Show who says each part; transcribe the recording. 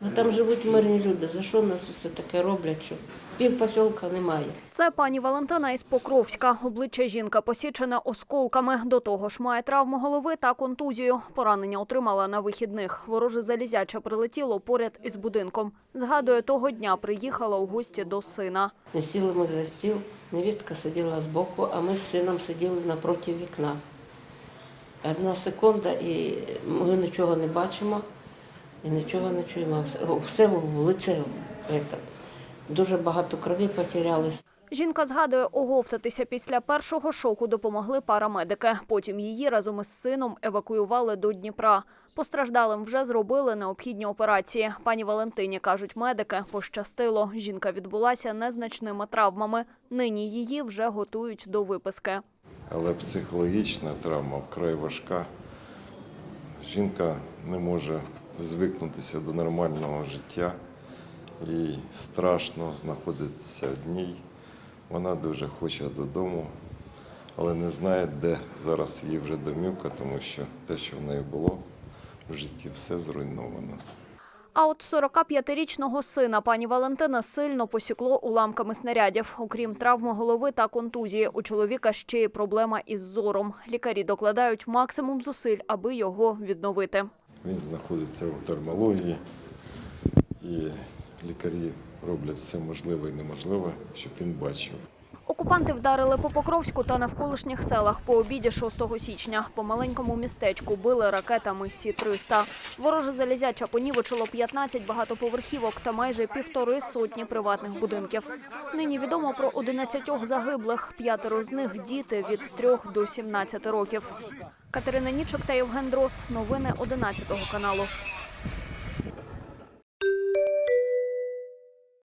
Speaker 1: Ну там живуть мирні люди. За що нас усе таке роблять? Що пів посілка немає.
Speaker 2: Це пані Валентина із Покровська. Обличчя жінка посічене осколками. До того ж має травму голови та контузію. Поранення отримала на вихідних. Вороже залізяче прилетіло поряд із будинком. Згадує, того дня приїхала у гості до сина.
Speaker 1: Ну, Сіли ми за стіл, невістка сиділа збоку, а ми з сином сиділи напроти вікна. Одна секунда, і ми нічого не бачимо і нічого не чуємо. Все- в лице. Дуже багато крові потерялось.
Speaker 2: Жінка згадує, оговтатися після першого шоку допомогли парамедики. Потім її разом із сином евакуювали до Дніпра. Постраждалим вже зробили необхідні операції. Пані Валентині кажуть, медики пощастило. Жінка відбулася незначними травмами. Нині її вже готують до виписки.
Speaker 3: але психологічна травма вкрай важка. Жінка не може звикнутися до нормального життя. Їй страшно знаходитися одній. Вона дуже хоче додому, але не знає, де зараз її вже домівка, тому що те, що в неї було в житті, все зруйновано.
Speaker 2: А от 45-річного сина пані Валентина сильно посікло уламками снарядів. Окрім травми голови та контузії, у чоловіка ще й проблема із зором. Лікарі докладають максимум зусиль, аби його відновити.
Speaker 3: Він знаходиться в офтальмології, і лікарі роблять все можливе і неможливе, щоб він бачив.
Speaker 2: Окупанти вдарили по Покровську та навколишніх селах по обіді 6 січня. По маленькому містечку били ракетами Сі-300. Вороже залізяча понівечило 15 багатоповерхівок та майже півтори сотні приватних будинків. Нині відомо про 11 загиблих, п'ятеро з них – діти від 3 до 17 років. Катерина Нічок та Євген Дрозд. Новини 11 каналу.